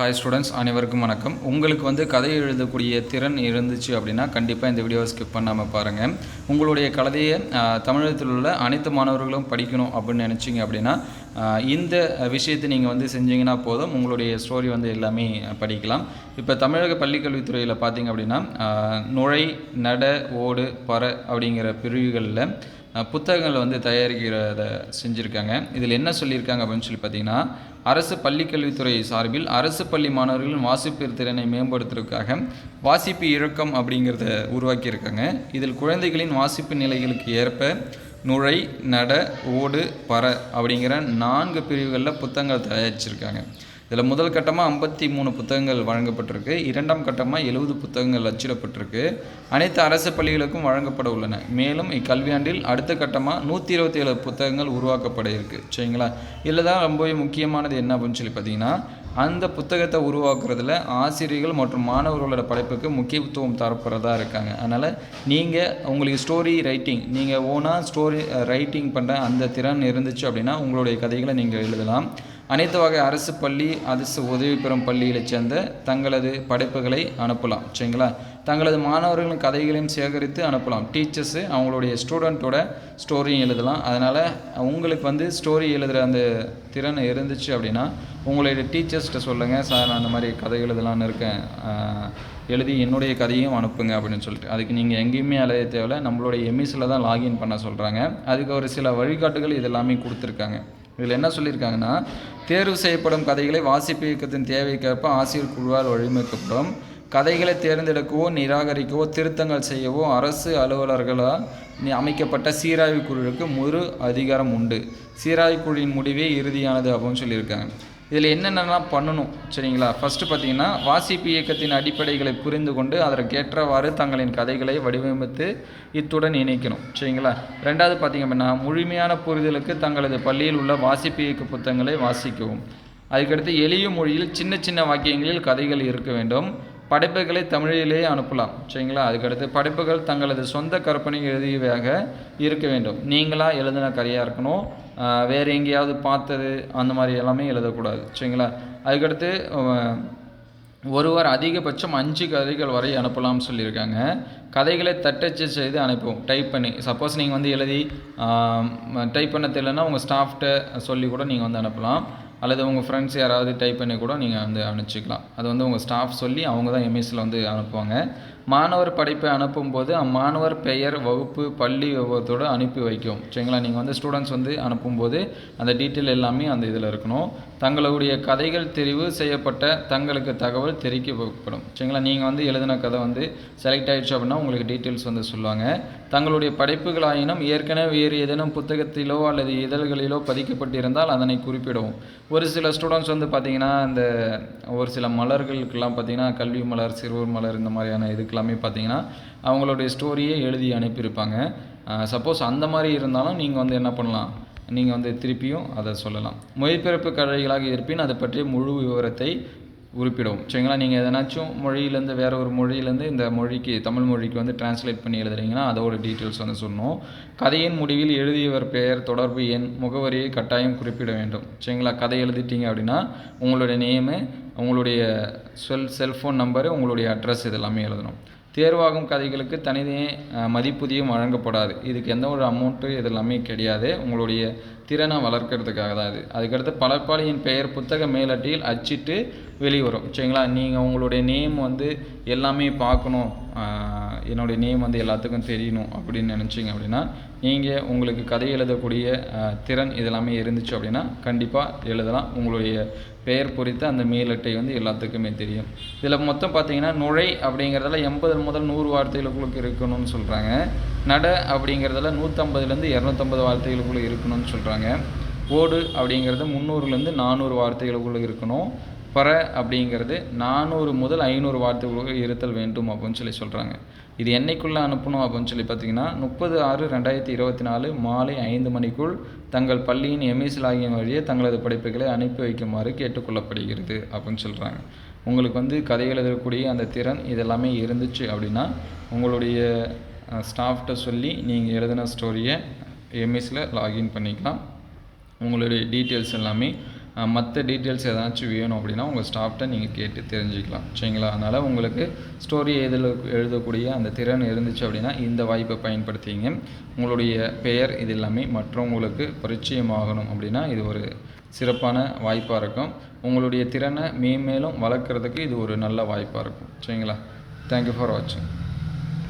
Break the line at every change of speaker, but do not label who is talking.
Hi students அனைவருக்கும் வணக்கம். உங்களுக்கு வந்து கதை எழுதக்கூடிய திறன் இருந்துச்சு அப்படின்னா கண்டிப்பாக இந்த வீடியோவை ஸ்கிப் பண்ணாமல் பாருங்கள் உங்களுடைய கதையை தமிழகத்தில் உள்ள அனைத்து மாணவர்களும் படிக்கணும் அப்படின்னு நினச்சிங்க அப்படின்னா இந்த விஷயத்தை நீங்கள் வந்து செஞ்சீங்கன்னா போதும். உங்களுடைய ஸ்டோரி வந்து எல்லாமே படிக்கலாம். இப்போ தமிழக பள்ளிக்கல்வித்துறையில் பார்த்தீங்க அப்படின்னா நுழை நட ஓடு பற அப்படிங்கிற பிரிவுகளில் புத்தகங்களை வந்து தயாரிக்கிறத செஞ்சுருக்காங்க. இதில் என்ன சொல்லியிருக்காங்க அப்படின்னு சொல்லி பார்த்தீங்கன்னா அரசு பள்ளிக்கல்வித்துறை சார்பில் அரசு பள்ளி மாணவர்களின் வாசிப்பு திறனை மேம்படுத்துறதுக்காக வாசிப்பு இழக்கம் அப்படிங்கிறத உருவாக்கியிருக்காங்க. இதில் குழந்தைகளின் வாசிப்பு நிலைகளுக்கு ஏற்ப நுழை நட ஓடு பற அப்படிங்கிற நான்கு பிரிவுகளில் புத்தகங்கள் தயாரிச்சிருக்காங்க. இதில் முதல் கட்டமாக ஐம்பத்தி மூணு புத்தகங்கள் வழங்கப்பட்டிருக்கு. இரண்டாம் கட்டமாக எழுபது புத்தகங்கள் அச்சிடப்பட்டிருக்கு. அனைத்து அரசு பள்ளிகளுக்கும் வழங்கப்பட உள்ளன. மேலும் இக்கல்வியாண்டில் அடுத்த கட்டமாக நூற்றி இருபத்தி ஏழு புத்தகங்கள் உருவாக்கப்பட இருக்குது சரிங்களா? இதில் தான் ரொம்பவே முக்கியமானது என்ன அப்படின்னு சொல்லி பார்த்தீங்கன்னா அந்த புத்தகத்தை உருவாக்குறதுல ஆசிரியர்கள் மற்றும் மாணவர்களோட படைப்புக்கு முக்கியத்துவம் தரப்படுறதா இருக்காங்க. அதனால் நீங்கள் உங்களுக்கு ஸ்டோரி ரைட்டிங் நீங்கள் ஓனாக ஸ்டோரி ரைட்டிங் பண்ணுற அந்த திறன் இருந்துச்சு அப்படின்னா உங்களுடைய கதைகளை நீங்கள் எழுதலாம். அனைத்து வகை அரசு பள்ளி அரசு உதவி பெறும் பள்ளிகளைச் சேர்ந்த தங்களது படைப்புகளை அனுப்பலாம். சரிங்களா? தங்களது மாணவர்களின் கதைகளையும் சேகரித்து அனுப்பலாம். டீச்சர்ஸு அவங்களுடைய ஸ்டூடெண்ட்டோட ஸ்டோரியும் எழுதலாம். அதனால் உங்களுக்கு வந்து ஸ்டோரி எழுதுகிற அந்த திறன் இருந்துச்சு அப்படின்னா உங்களுடைய டீச்சர்ஸ்கிட்ட சொல்லுங்கள் சார் நான் அந்த மாதிரி கதை எழுதலான்னு இருக்கேன். எழுதி என்னுடைய கதையும் அனுப்புங்க அப்படின்னு சொல்லிட்டு. அதுக்கு நீங்கள் எங்கேயுமே அலைய தேவையில்ல. நம்மளுடைய எம்இஸில் தான் லாகின் பண்ண சொல்கிறாங்க அதுக்கு ஒரு சில வழிகாட்டுகள் இது எல்லாமே கொடுத்துருக்காங்க. இதில் என்ன சொல்லியிருக்காங்கன்னா தேர்வு செய்யப்படும் கதைகளை வாசிப்பு இயக்கத்தின் தேவைக்கேற்ப ஆசிரியர் குழுவால் வழிமைக்கப்படும் கதைகளை தேர்ந்தெடுக்கவோ நிராகரிக்கவோ திருத்தங்கள் செய்யவோ அரசு அலுவலர்களால் அமைக்கப்பட்ட சீராய்வு குழுவுக்கு முழு அதிகாரம் உண்டு. சீராய்வு குழுவின் முடிவே இறுதியானது அப்படின்னு சொல்லியிருக்காங்க. இதில் என்னென்னலாம் பண்ணணும் சரிங்களா? ஃபஸ்ட்டு பார்த்தீங்கன்னா வாசிப்பு இயக்கத்தின் அடிப்படைகளை புரிந்து கொண்டு அதற்கேற்றவாறு தங்களின் கதைகளை வடிவமைத்து இத்துடன் இணைக்கணும் சரிங்களா? ரெண்டாவது பார்த்தீங்க அப்படின்னா முழுமையான புரிதலுக்கு தங்களது பள்ளியில் உள்ள வாசிப்பு இயக்க புத்தகங்களை வாசிக்கவும். அதுக்கடுத்து எளிய மொழியில் சின்ன சின்ன வாக்கியங்களில் கதைகள் இருக்க வேண்டும். படைப்புகளை தமிழிலேயே அனுப்பலாம். சரிங்களா? அதுக்கடுத்து படைப்புகள் தங்களது சொந்த கற்பனை எழுதியவையாக இருக்க வேண்டும். நீங்களாக எழுதின கதையாக இருக்கணும். வேறு எங்கேயாவது பார்த்தது அந்த மாதிரி எல்லாமே எழுதக்கூடாது. சரிங்களா? அதுக்கடுத்து ஒருவர் அதிகபட்சம் அஞ்சு கதைகள் வரை அனுப்பலாம்னு சொல்லியிருக்காங்க. கதைகளை தட்டச்சு செய்து அனுப்புவோம். டைப் பண்ணி சப்போஸ் நீங்கள் வந்து எழுதி டைப் பண்ண தெரியலன்னா உங்கள் ஸ்டாஃப்ட்ட சொல்லி கூட நீங்கள் வந்து அனுப்பலாம். அல்லது உங்கள் ஃப்ரெண்ட்ஸ் யாராவது டைப் பண்ணி கூட நீங்கள் வந்து அனுப்பிச்சிக்கலாம். அது வந்து உங்கள் ஸ்டாஃப் சொல்லி அவங்க தான் எம்எஸ்சில் வந்து அனுப்புவாங்க. மாணவர் படைப்பை அனுப்பும்போது அம்மாணவர் பெயர் வகுப்பு பள்ளி விவரத்தோடு அனுப்பி வைக்கும். சரிங்களா? நீங்கள் வந்து ஸ்டூடெண்ட்ஸ் வந்து அனுப்பும்போது அந்த டீட்டெயில் எல்லாமே அந்த இதில் இருக்கணும். தங்களுடைய கதைகள் தெரிவு செய்யப்பட்ட தங்களுக்கு தகவல் தெரிவிக்கப்படும். சரிங்களா? நீங்கள் வந்து எழுதின கதை வந்து செலக்ட் ஆகிடுச்சு அப்படின்னா உங்களுக்கு டீட்டெயில்ஸ் வந்து சொல்லுவாங்க. தங்களுடைய படைப்புகளாயினும் ஏற்கனவே வேறு ஏதேனும் புத்தகத்திலோ அல்லது இதழ்களிலோ பதிக்கப்பட்டிருந்தால் அதனை குறிப்பிடவும். ஒரு சில ஸ்டூடெண்ட்ஸ் வந்து பார்த்திங்கன்னா இந்த ஒரு சில மலர்களுக்கெல்லாம் பார்த்திங்கன்னா கல்வி மலர் சிறுவர் மலர் இந்த மாதிரியான எல்லாமே பார்த்தீங்கன்னா அவங்களுடைய ஸ்டோரியே எழுதி அனுப்பியிருப்பாங்க. சப்போஸ் அந்த மாதிரி இருந்தாலும் நீங்கள் வந்து என்ன பண்ணலாம்? நீங்கள் வந்து திருப்பியும் அதை சொல்லலாம். மொழிபெயர்ப்பு கதைகளாக இருப்பின் அதை பற்றிய முழு விவரத்தை குறிப்பிடவும் சரிங்களா? நீங்கள் எதனாச்சும் மொழியிலேருந்து வேற ஒரு மொழியிலேருந்து இந்த மொழிக்கு தமிழ் மொழிக்கு வந்து டிரான்ஸ்லேட் பண்ணி எழுதுறீங்கன்னா அதோட டீட்டெயில்ஸ் வந்து சொன்னோம். கதையின் முடிவில் எழுதியவர் பெயர் தொடர்பு எண் முகவரியை கட்டாயம் குறிப்பிட வேண்டும். சரிங்களா? கதை எழுதிட்டீங்க அப்படின்னா உங்களுடைய நேமு உங்களுடைய செல் செல்ஃபோன் நம்பரு உங்களுடைய அட்ரஸ் இதெல்லாமே எழுதணும். தேர்வாகும் கதைகளுக்கு தனியே அஹ், வழங்கப்படாது. இதுக்கு எந்த ஒரு அமௌண்ட்டு இதெல்லாமே கிடையாது. உங்களுடைய திறனை வளர்க்கறதுக்காக தான் இது. அதுக்கடுத்து பலப்பாளியின் பெயர் புத்தக மேலட்டியில் அச்சிட்டு வெளிவரும். சரிங்களா? நீங்கள் உங்களுடைய நேம் வந்து எல்லாமே பார்க்கணும். என்னுடைய நேம் வந்து எல்லாத்துக்கும் தெரியணும் அப்படின்னு நினச்சிங்க அப்படின்னா நீங்கள் உங்களுக்கு கதை எழுதக்கூடிய திறன் இதெல்லாமே இருந்துச்சு அப்படின்னா கண்டிப்பாக எழுதலாம். உங்களுடைய பெயர் பொறித்த அந்த மேல் அட்டை வந்து எல்லாத்துக்குமே தெரியும். இதில் மொத்தம் பார்த்தீங்கன்னா நுழை அப்படிங்கிறதுல எண்பது முதல் நூறு வார்த்தைகளுக்குள்ளே இருக்கணும்னு சொல்கிறாங்க நட அப்படிங்கிறதுல நூற்றம்பதுலேருந்து இரநூத்தம்பது வார்த்தைகளுக்குள்ளே இருக்கணும்னு சொல்கிறாங்க ஓடு அப்படிங்கிறது முந்நூறுலேருந்து நானூறு வார்த்தைகளுக்குள்ளே இருக்கணும். பற அப்படிங்கிறது நானூறு முதல் ஐநூறு வார்த்தைகளுக்கு இருத்தல் வேண்டும் அப்படின்னு சொல்லி சொல்கிறாங்க இது என்னைக்குள்ளே அனுப்பணும் அப்படின்னு சொல்லி பார்த்தீங்கன்னா முப்பது ஆறு ரெண்டாயிரத்தி இருபத்தி நாலு மாலை ஐந்து மணிக்குள் தங்கள் பள்ளியின் எம்இசில் ஆகிய வழியே தங்களது படைப்புகளை அனுப்பி வைக்குமாறு கேட்டுக்கொள்ளப்படுகிறது அப்படின்னு சொல்கிறாங்க உங்களுக்கு வந்து கதை எழுதக்கூடிய அந்த திறன் இதெல்லாமே இருந்துச்சு அப்படின்னா உங்களுடைய ஸ்டாஃப்கிட்ட சொல்லி நீங்கள் எழுதின ஸ்டோரியை எம்எஸில் லாகின் பண்ணிக்கலாம். உங்களுடைய டீட்டெயில்ஸ் எல்லாமே மற்ற டீட்டெயில்ஸ் ஏதாச்சும் வேணும் அப்படின்னா உங்கள் ஸ்டாஃப்ட்ட நீங்கள் கேட்டு தெரிஞ்சுக்கலாம். சரிங்களா? அதனால் உங்களுக்கு ஸ்டோரி எழுத எழுதக்கூடிய அந்த திறன் இருந்துச்சு அப்படின்னா இந்த வாய்ப்பை பயன்படுத்திங்க. உங்களுடைய பெயர் இது எல்லாமே மற்றவங்களுக்கு பரிச்சயமாகணும் அப்படின்னா இது ஒரு சிறப்பான வாய்ப்பாக இருக்கும். உங்களுடைய திறனை மேன்மேலும் வளர்க்குறதுக்கு இது ஒரு நல்ல வாய்ப்பாக இருக்கும். சரிங்களா? தேங்க்யூ ஃபார் வாட்சிங்